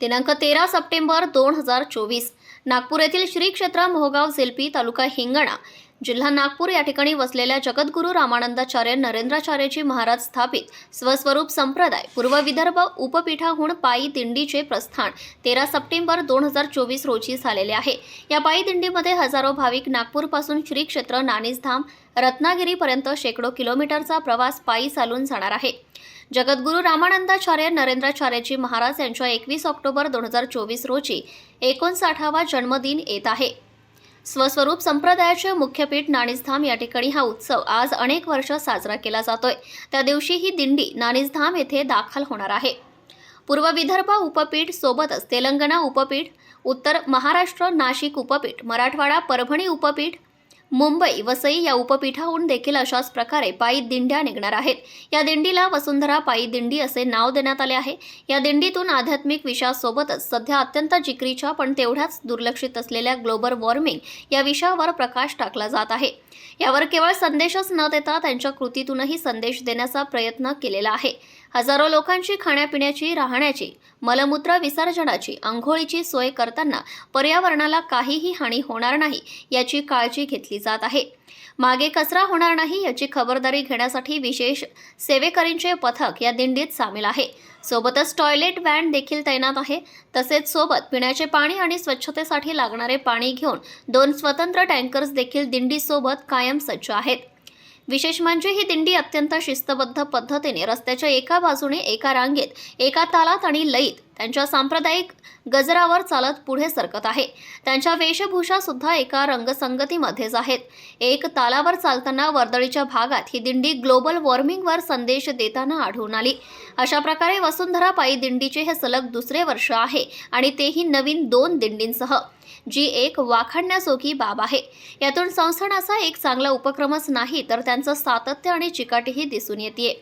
दिनांक तेरा सप्टेंबर दोन हजार चोवीस. नागपूर येथील श्री क्षेत्र मोहगाव झेलपी तालुका हिंगणा जिल्हा नागपूर या ठिकाणी वसलेल्या जगद्गुरू रामानंदाचार्य नरेंद्राचार्यजी महाराज स्थापित स्वस्वरूप संप्रदाय पूर्व विदर्भ उपपीठाहून पायी दिंडीचे प्रस्थान तेरा सप्टेंबर दोन हजार चोवीस रोजी झालेले आहे. या पायी दिंडीमध्ये हजारो भाविक नागपूरपासून श्री क्षेत्र नाणीसधाम रत्नागिरीपर्यंत शेकडो किलोमीटरचा प्रवास पायी चालून जाणार आहे. जगद्गुरू रामानंदाचार्य नरेंद्राचार्यजी महाराज यांच्या एकवीस ऑक्टोबर दोन हजार चोवीस रोजी एकोणसाठावा जन्मदिन येत आहे. स्वस्वरूप संप्रदायाचे मुख्यपीठ नाणीसधाम या ठिकाणी हा उत्सव आज अनेक वर्ष साजरा केला जातोय. त्या दिवशी ही दिंडी नाणीसधाम येथे दाखल होणार आहे. पूर्व विदर्भ उपपीठ सोबतच तेलंगणा उपपीठ उत्तर महाराष्ट्र नाशिक उपपीठ मराठवाडा परभणी उपपीठ मुंबई वसई या उपपीठाहून देखील अशाच प्रकारे पायी दिंड्या निघणार आहेत. या दिंडीला वसुंधरा पायी दिंडी असे नाव देण्यात आले आहे. या दिंडीतून आध्यात्मिक विषयासोबतच सध्या अत्यंत जिकरीच्या पण तेवढ्याच दुर्लक्षित असलेल्या ग्लोबल वॉर्मिंग या विषयावर प्रकाश टाकला जात आहे. यावर केवळ संदेशच न देता त्यांच्या कृतीतूनही संदेश देण्याचा प्रयत्न केलेला आहे. हजारो लोकांची खाण्यापिण्याची राहण्याची मलमूत्र विसर्जनाची आंघोळीची सोय करताना पर्यावरणाला काहीही हानी होणार नाही याची काळजी घेतली जात आहे. मागे कचरा होणार नाही याची खबरदारी घेण्यासाठी विशेष सेवेकरींचे पथक या दिंडीत सामील आहे. सोबतच टॉयलेट व्हॅन देखील तैनात आहे. तसेच सोबत पिण्याचे पाणी आणि स्वच्छतेसाठी लागणारे पाणी घेऊन दोन स्वतंत्र टँकर्स देखील दिंडीसोबत कायम सज्ज आहेत. विशेष म्हणजे ही दिंडी अत्यंत शिस्तबद्ध पद्धतीने रस्त्याच्या एका बाजूने एका रांगेत एका तालात आणि लईत त्यांच्या सांप्रदायिक गजरावर चालत पुढे सरकत आहे. त्यांच्या वेशभूषा सुद्धा एका रंगसंगतीमध्येच आहेत. एक तालावर चालताना वर्दळीच्या भागात ही दिंडी ग्लोबल वॉर्मिंगवर संदेश देताना आढळून आली. अशा प्रकारे वसुंधरा पायी दिंडीचे हे सलग दुसरे वर्ष आहे आणि तेही नवीन दोन दिंडींसह जी एक वाखाणण्याजोगी बाब आहे. यातून संस्थानाचा एक चांगला उपक्रमच नाही तर त्यांचं सातत्य आणि चिकाटीही दिसून येते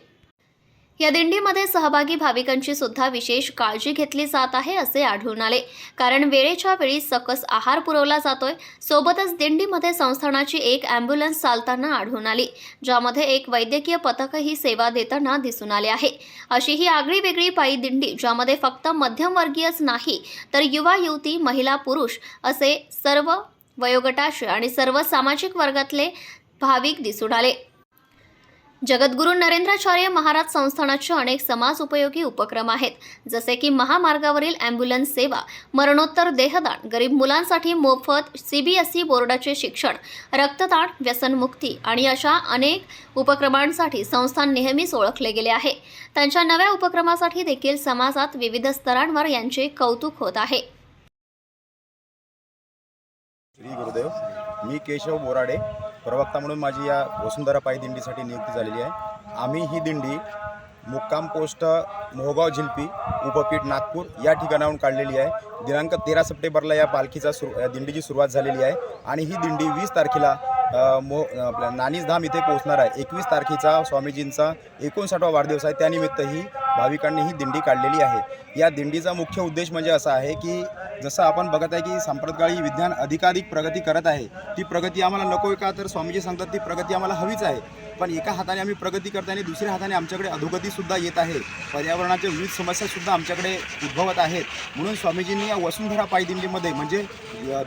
या दिंडीमध्ये सहभागी भाविकांची सुद्धा विशेष काळजी घेतली जात आहे असे आढळून आले. कारण वेळेच्या वेळी सकस आहार पुरवला जातोय सोबतच दिंडीमध्ये संस्थानाची एक अँब्युलन्स चालताना आढळून आली ज्यामध्ये एक वैद्यकीय पथकही सेवा देताना दिसून आले आहे. अशी ही आगळी वेगळी पायी दिंडी ज्यामध्ये फक्त मध्यमवर्गीयच नाही तर युवा युवती महिला पुरुष असे सर्व वयोगटाचे आणि सर्व सामाजिक वर्गातले भाविक दिसून आले. जगद्गुरू नरेंद्राचार्य महाराज संस्थानाचे अनेक समाज उपयोगी उपक्रम आहेत. जसे की महामार्गावरील ॲम्ब्युलन्स सेवा मरणोत्तर देहदान गरीब मुलांसाठी मोफत सीबीएसई बोर्डाचे शिक्षण रक्तदान व्यसनमुक्ती आणि अशा अनेक उपक्रमांसाठी संस्थान नेहमीच ओळखले गेले आहे. त्यांच्या नव्या उपक्रमासाठी देखील समाजात विविध स्तरांवर यांचे कौतुक होत आहे. श्री गुरुदेव मी केशव बोराडे प्रवक्ता म्हणून माझी या वसुंधरा पायी दिंडीसाठी नियुक्ती झालेली आहे. आम्ही ही दिंडी मुक्काम पोस्ट मोहगाव झिलपी उपपीठ नागपूर या ठिकाणाहून काढलेली आहे. दिनांक तेरा सप्टेंबरला या पालखीचा सुरू दिंडीची सुरुवात झालेली आहे आणि ही दिंडी वीस तारखेला मो आपल्या नानीसधाम इथे पोहोचणार आहे. एकवीस तारखेचा स्वामीजींचा एकोणसाठवा वाढदिवस आहे. त्यानिमित्त ही भाविकांनी ही दिंडी काढलेली आहे. या दिंडीचा मुख्य उद्देश म्हणजे असा आहे की जसं आपण बघत आहे की सांप्रतकाळी विज्ञान अधिकाधिक प्रगती करत आहे. ती प्रगती आम्हाला नको आहे का? तर स्वामीजी सांगतात ती प्रगती आम्हाला हवीच आहे. पण एका हाताने आम्ही प्रगती करत आहे आणि दुसऱ्या हाताने आमच्याकडे अधोगतीसुद्धा येत आहे. पर्यावरणाच्या विविध समस्यासुद्धा आमच्याकडे उद्भवत आहेत. म्हणून स्वामीजींनी या वसुंधरा पायदिंडीमध्ये म्हणजे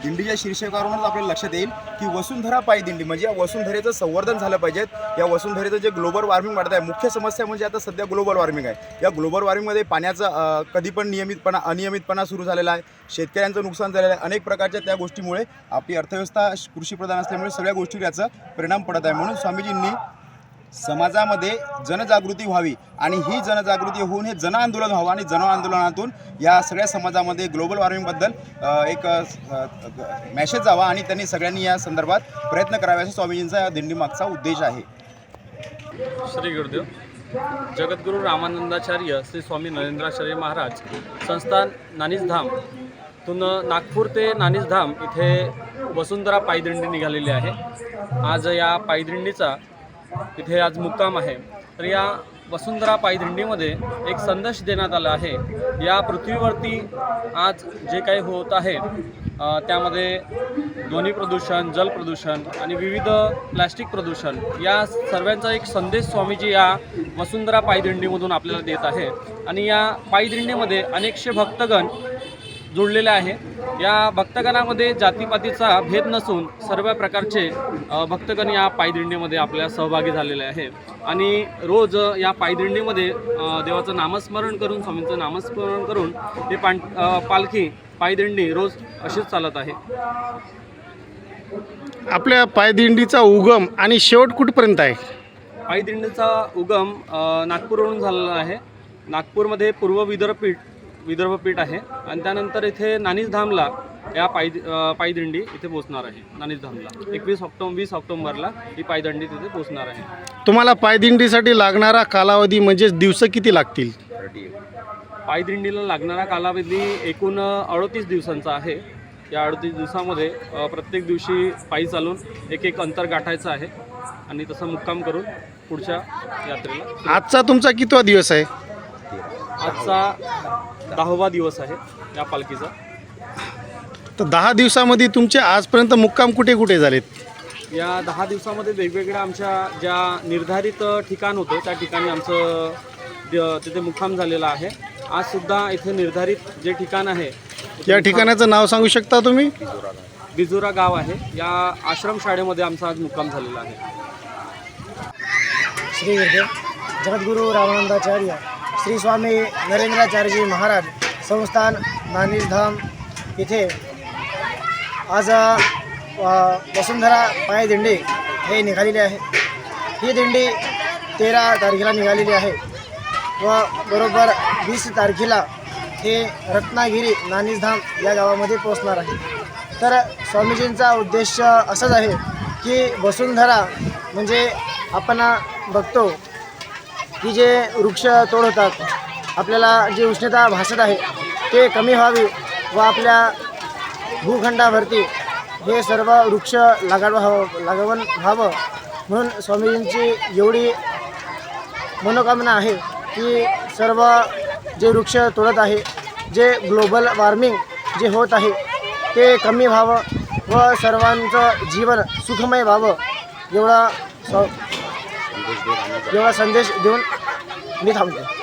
दिंडीच्या शीर्षकावरूनच आपल्याला लक्षात येईल की वसुंधरा पायदिंडी म्हणजे या वसुंधरेचं संवर्धन झालं पाहिजेत या वसुंधरेचं जे ग्लोबल वॉर्मिंग वाढत आहे मुख्य समस्या म्हणजे आता सध्या ग्लोबल वॉर्मिंग आहे. या ग्लोबल वॉर्मिंगमध्ये पाण्याचा कधी पण नियमितपणा अनियमितपणा सुरू झालेला आहे. शेतकऱ्यांचं नुकसान झालेलं आहे. अनेक प्रकारच्या त्या गोष्टीमुळे आपली अर्थव्यवस्था कृषीप्रधान असल्यामुळे सगळ्या गोष्टीवर याचा परिणाम पडत आहे. म्हणून स्वामीजींनी समाजामध्ये जनजागृती व्हावी आणि ही जनजागृती होऊन हे जन आंदोलन व्हावं आणि जन आंदोलनातून या सगळ्या समाजामध्ये ग्लोबल वॉर्मिंगबद्दल एक मॅसेज जावा आणि त्यांनी सगळ्यांनी या संदर्भात प्रयत्न करावे असा स्वामीजींचा या दिंडीमागचा उद्देश आहे. श्री गुरुदेव जगद्गुरू रामानंदाचार्य श्री स्वामी नरेंद्राचार्य महाराज संस्थान नानीसधाम तून नागपूर ते नानीसधाम इथे वसुंधरा पायदिंडी निघालेली आहे. आज या पायदिंडीचा इथे आज मुक्काम आहे. तर या वसुंधरा पायदिंडीमध्ये एक संदेश देण्यात आला आहे. या पृथ्वीवरती आज जे काही होत आहे त्यामध्ये ध्वनी प्रदूषण जल प्रदूषण आणि विविध प्लॅस्टिक प्रदूषण या सर्वांचा एक संदेश स्वामीजी या वसुंधरा पायदिंडीमधून आपल्याला देत आहे. आणि या पायदिंडीमध्ये अनेकशे भक्तगण जोडलेले आहे या भक्तगणामध्ये जातीपातीचा भेद नसून सर्व प्रकारचे भक्तगण या पायदिंडीमध्ये आपल्या सहभागी झालेले आहे. आणि रोज या पायदिंडीमध्ये देवाचं नामस्मरण करून स्वामींचं नामस्मरण करून हे पान अ, पालखी पायदिंडी रोज अशीच चालत आहे. आपल्या पायदिंडीचा उगम आणि शेवट कुठपर्यंत आहे? पायदिंडीचा उगम नागपूरवरून झालेला आहे. नागपूरमध्ये पूर्व विदर्भपीठ विदर्भपीठ आहे. आणि त्यानंतर इथे नानीसधामला या पाय पायदिंडी इथे पोहोचणार आहे. नानीसधामला एकवीस ऑक्टोबर वीस ऑक्टोबरला ही पायदिंडी तिथे पोहोचणार आहे. तुम्हाला पायदिंडीसाठी लागणारा कालावधी म्हणजेच दिवस किती लागतील? पायदिंडीला लागणारा कालावधी एकूण अडतीस दिवसांचा आहे. या अडतीस दिवसामध्ये प्रत्येक दिवशी पायी चालून एक एक अंतर गाठायचं आहे. आणि तसं मुक्काम करून पुढच्या यात्रेला आजचा तुमचा कितवा दिवस आहे? आजचा दहावा दिवस आहे या पालखीचा. तर दहा दिवसामध्ये तुमचे आजपर्यंत मुक्काम कुठे कुठे झालेत? या दहा दिवसामध्ये वेगवेगळ्या आमच्या ज्या निर्धारित ठिकाण होतं त्या ठिकाणी आमचं द- तिथे मुक्काम झालेला आहे. आजसुद्धा इथे निर्धारित जे ठिकाण आहे या ठिकाणाचं नाव सांगू शकता तुम्ही? बिजुरा गाव आहे. या आश्रमशाळेमध्ये आमचा आज मुक्काम झालेला आहे. श्री गुरुदेव जगद्गुरू रामानंदाचार्य. श्री स्वामी नरेंद्राचार्यजी महाराज संस्थान नानीधाम इथे आज वसुंधरा वसुंधरा पायदिंडी हे निघालेली आहे. ही दिंडी तेरा तारखेला निघालेली आहे व बरोबर वीस तारखेला हे रत्नागिरी नानीधाम या गावामध्ये पोचणार आहे. तर स्वामीजींचा उद्देश असाच आहे की वसुंधरा म्हणजे आपण बघतो की जे वृक्ष तोड होतात आपल्याला जी उष्णता भासत आहे ते कमी व्हावी व आपल्या भूखंडावरती हे सर्व वृक्ष लागड व्हावं लागवण व्हावं म्हणून स्वामीजींची एवढी मनोकामना आहे की सर्व जे वृक्ष तोडत आहे जे ग्लोबल वॉर्मिंग जे होत आहे ते कमी व्हावं व सर्वांचं जीवन सुखमय व्हावं एवढा स्व एवढा संदेश देऊन मी थांबतो.